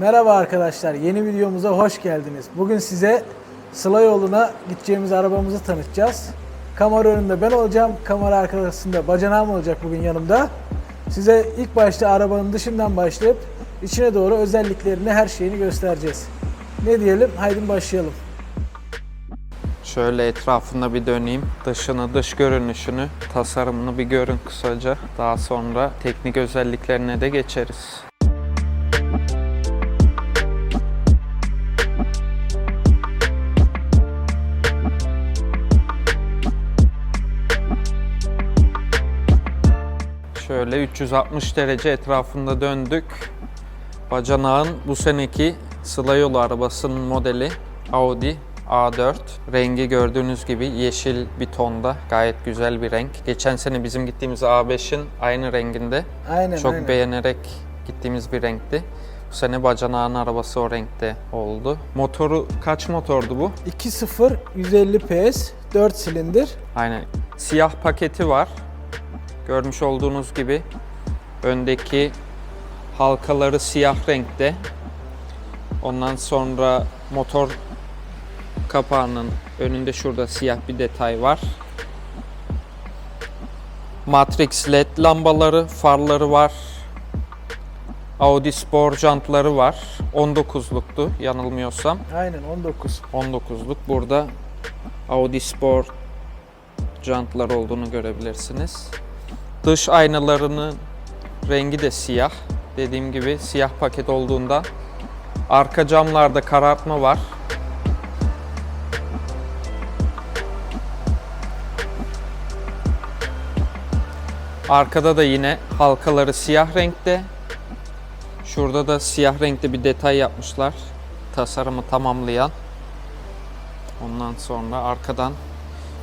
Merhaba arkadaşlar, yeni videomuza hoş geldiniz. Bugün size Sıla yoluna gideceğimiz arabamızı tanıtacağız. Kamera önünde ben olacağım, kamera arkasında bacanağım olacak bugün yanımda. Size ilk başta arabanın dışından başlayıp içine doğru özelliklerini, her şeyini göstereceğiz. Ne diyelim? Haydi başlayalım. Şöyle etrafında bir döneyim. Dışını, dış görünüşünü, tasarımını bir görün kısaca. Daha sonra teknik özelliklerine de geçeriz. Şöyle 360 derece etrafında döndük. Bacanağın bu seneki Sıla Yolu arabasının modeli Audi A4. Rengi gördüğünüz gibi yeşil bir tonda. Gayet güzel bir renk. Geçen sene bizim gittiğimiz A5'in aynı renginde. Aynen, Çok aynen. beğenerek gittiğimiz bir renkti. Bu sene bacanağın arabası o renkte oldu. Motoru kaç motordu bu? 2.0 150 PS, 4 silindir. Aynen. Siyah paketi var. Görmüş olduğunuz gibi öndeki halkaları siyah renkte. Ondan sonra motor kapağının önünde şurada siyah bir detay var. Matrix led lambaları, farları var. Audi Sport jantları var. 19'luktu yanılmıyorsam. Aynen 19. 19'luk. Burada Audi Sport jantlar olduğunu görebilirsiniz. Dış aynalarının rengi de siyah. Dediğim gibi siyah paket olduğunda arka camlarda karartma var. Arkada da yine halkaları siyah renkte. Şurada da siyah renkte bir detay yapmışlar. Tasarımı tamamlayan. Ondan sonra arkadan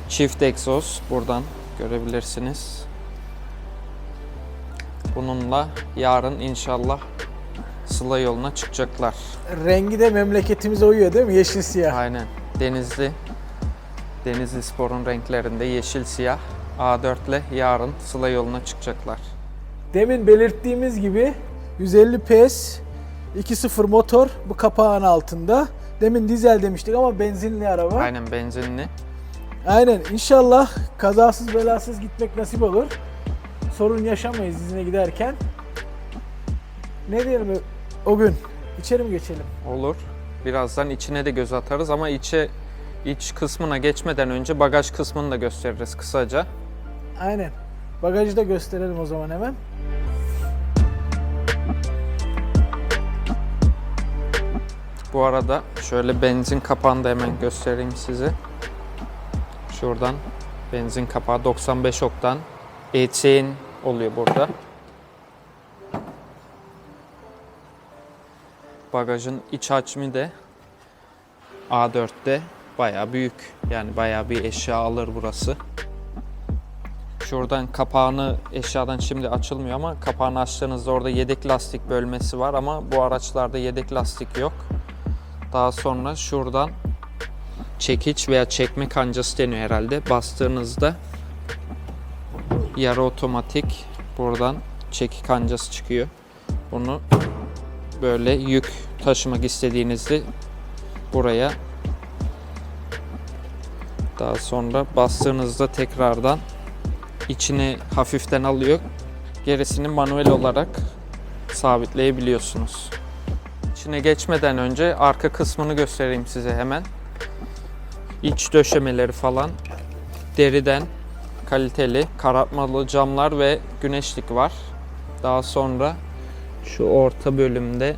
çift egzoz buradan görebilirsiniz. Bununla yarın inşallah Sıla yoluna çıkacaklar. Rengi de memleketimize uyuyor değil mi? Yeşil siyah. Aynen. Denizli Denizli Spor'un renklerinde yeşil siyah A4 ile yarın Sıla yoluna çıkacaklar. Demin belirttiğimiz gibi 150 PS 2.0 motor bu kapağın altında. Demin dizel demiştik ama benzinli araba. Aynen benzinli. Aynen. İnşallah kazasız belasız gitmek nasip olur. Sorun yaşamayız izine giderken. Ne diyelim o gün? İçeri mi geçelim? Olur. Birazdan içine de göz atarız ama içe iç kısmına geçmeden önce bagaj kısmını da gösteririz kısaca. Aynen. Bagajı da gösterelim o zaman hemen. Bu arada şöyle benzin kapağını da hemen göstereyim size. Şuradan benzin kapağı 95 oktan. E-Chain oluyor burada. Bagajın iç hacmi de A4'te bayağı büyük. Yani bayağı bir eşya alır burası. Şuradan kapağını eşyadan şimdi açılmıyor ama kapağını açtığınızda orada yedek lastik bölmesi var ama bu araçlarda yedek lastik yok. Daha sonra şuradan çekiç veya çekme kancası deniyor herhalde. Bastığınızda yarı otomatik buradan çeki kancası çıkıyor. Bunu böyle yük taşımak istediğinizde buraya daha sonra bastığınızda tekrardan içine hafiften alıyor. Gerisini manuel olarak sabitleyebiliyorsunuz. İçine geçmeden önce arka kısmını göstereyim size hemen. İç döşemeleri falan deriden kaliteli karartmalı camlar ve güneşlik var. Daha sonra şu orta bölümde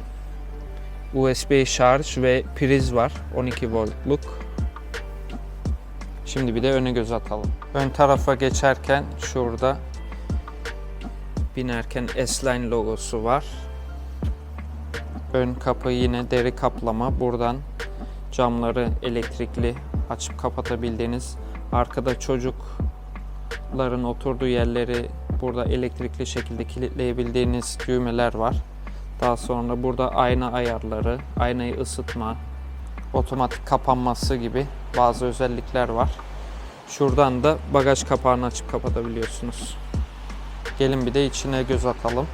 USB şarj ve priz var 12 voltluk. Şimdi bir de öne göz atalım. Ön tarafa geçerken şurada binerken S-Line logosu var. Ön kapı yine deri kaplama. Buradan camları elektrikli açıp kapatabildiğiniz. Arkada çocukların oturduğu yerleri burada elektrikli şekilde kilitleyebildiğiniz düğmeler var. Daha sonra burada ayna ayarları, aynayı ısıtma, otomatik kapanması gibi bazı özellikler var. Şuradan da bagaj kapağını açıp kapatabiliyorsunuz. Gelin bir de içine göz atalım.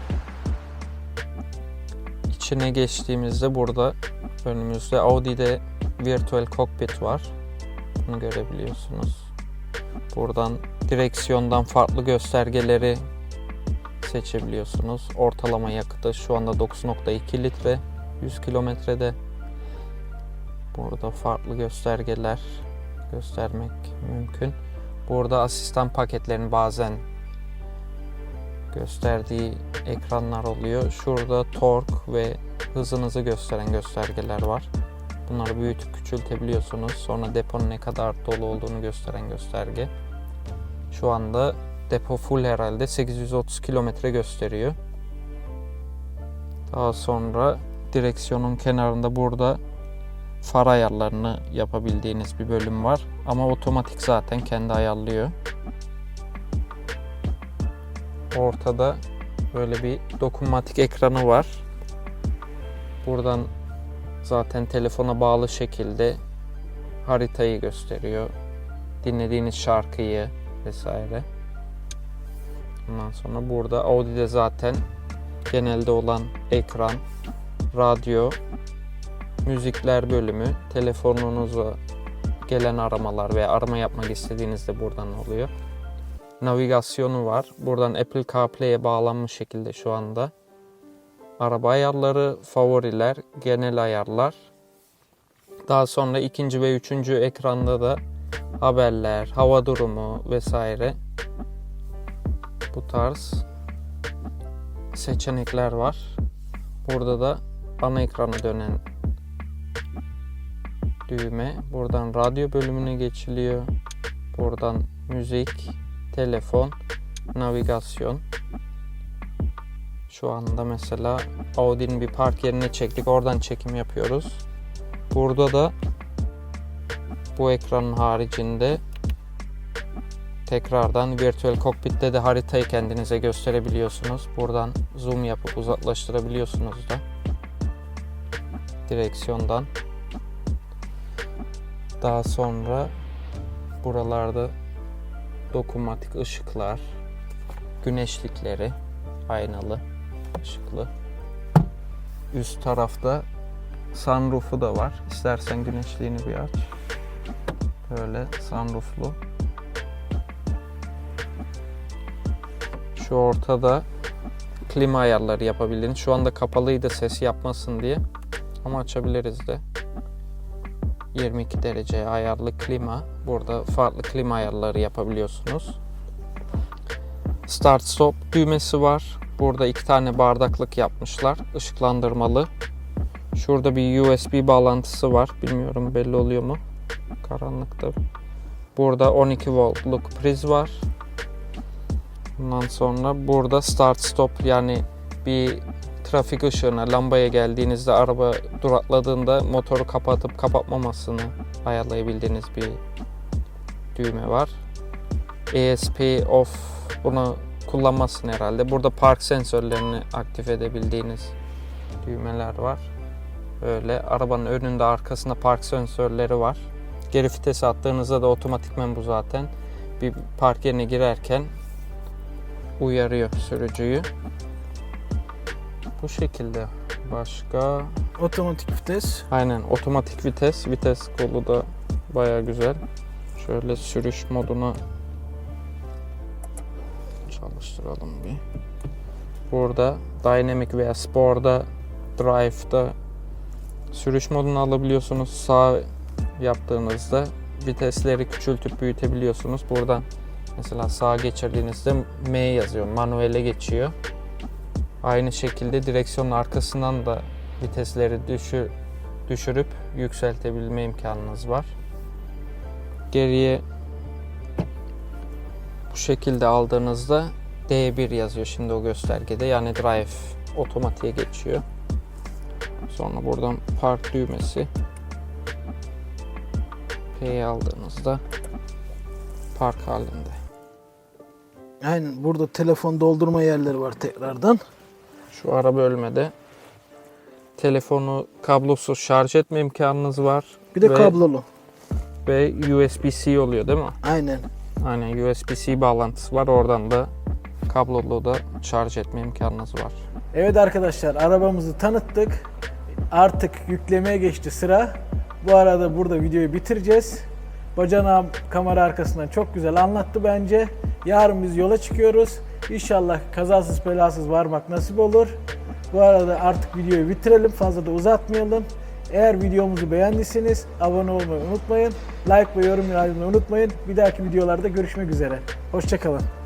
İçi içine geçtiğimizde burada önümüzde Audi'de Virtual Cockpit var. Bunu görebiliyorsunuz. Buradan direksiyondan farklı göstergeleri seçebiliyorsunuz. Ortalama yakıtı şu anda 9.2 litre 100 kilometrede. Burada farklı göstergeler göstermek mümkün. Burada asistan paketlerin bazen gösterdiği ekranlar oluyor. Şurada tork ve hızınızı gösteren göstergeler var. Bunları büyütüp küçültebiliyorsunuz. Sonra deponun ne kadar dolu olduğunu gösteren gösterge. Şu anda depo full herhalde 830 kilometre gösteriyor. Daha sonra direksiyonun kenarında burada far ayarlarını yapabildiğiniz bir bölüm var. Ama otomatik zaten kendi ayarlıyor. Ortada böyle bir dokunmatik ekranı var. Buradan zaten telefona bağlı şekilde haritayı gösteriyor. Dinlediğiniz şarkıyı vesaire. Ondan sonra burada Audi'de zaten genelde olan ekran, radyo, müzikler bölümü, telefonunuza gelen aramalar veya arama yapmak istediğinizde buradan oluyor. Navigasyonu var. Buradan Apple CarPlay'e bağlanmış şekilde şu anda. Araba ayarları, favoriler, genel ayarlar. Daha sonra ikinci ve üçüncü ekranda da haberler, hava durumu vesaire. Bu tarz seçenekler var. Burada da ana ekrana dönen düğme. Buradan radyo bölümüne geçiliyor. Buradan müzik, telefon, navigasyon. Şu anda mesela Audi'nin bir park yerine çektik. Oradan çekim yapıyoruz. Burada da bu ekranın haricinde tekrardan Virtual Cockpit'te de haritayı kendinize gösterebiliyorsunuz. Buradan zoom yapıp uzaklaştırabiliyorsunuz da direksiyondan. Daha sonra buralarda dokunmatik ışıklar, güneşlikleri, aynalı, ışıklı. Üst tarafta sunroof'u da var. İstersen güneşliğini bir aç. Böyle sunrooflu. Şu ortada klima ayarları yapabildiğiniz. Şu anda kapalıydı ses yapmasın diye. Ama açabiliriz de. 22 derece ayarlı klima. Burada farklı klima ayarları yapabiliyorsunuz. Start stop düğmesi var. Burada iki tane bardaklık yapmışlar. Işıklandırmalı. Şurada bir USB bağlantısı var. Bilmiyorum belli oluyor mu? Karanlıkta. Burada 12 voltluk priz var. Ondan sonra burada start stop yani bir trafik ışığına, lambaya geldiğinizde araba durakladığında motoru kapatıp kapatmamasını ayarlayabildiğiniz bir düğme var. ESP off bunu kullanmasın herhalde. Burada park sensörlerini aktif edebildiğiniz düğmeler var. Öyle arabanın önünde arkasında park sensörleri var. Geri vites attığınızda da otomatikmen bu zaten bir park yerine girerken uyarıyor sürücüyü. Bu şekilde. Başka Otomatik vites. Aynen otomatik vites. Vites kolu da baya güzel. Şöyle sürüş moduna çalıştıralım bir. Burada Dynamic veya Sport'da Drive'da sürüş modunu alabiliyorsunuz. Sağ yaptığınızda vitesleri küçültüp büyütebiliyorsunuz. Buradan mesela sağa geçirdiğinizde M yazıyor. Manuele geçiyor. Aynı şekilde direksiyonun arkasından da vitesleri düşür, düşürüp yükseltebilme imkanınız var. Geriye bu şekilde aldığınızda D1 yazıyor şimdi o göstergede. Yani drive otomatiğe geçiyor. Sonra buradan park düğmesi. P'yi aldığınızda park halinde. Aynen burada telefon doldurma yerleri var tekrardan. Şu ara bölmede telefonu kablosuz şarj etme imkanınız var. Bir de Ve- kablolu. Ve USB-C oluyor değil mi? Aynen. Aynen USB-C bağlantısı var. Oradan da kablolu da şarj etme imkanınız var. Evet arkadaşlar arabamızı tanıttık. Artık yüklemeye geçti sıra. Bu arada burada videoyu bitireceğiz. Bacanağım kamera arkasından çok güzel anlattı bence. Yarın biz yola çıkıyoruz. İnşallah kazasız belasız varmak nasip olur. Bu arada artık videoyu bitirelim. Fazla da uzatmayalım. Eğer videomuzu beğendiyseniz abone olmayı unutmayın. Like ve yorum yazmayı unutmayın. Bir dahaki videolarda görüşmek üzere. Hoşçakalın.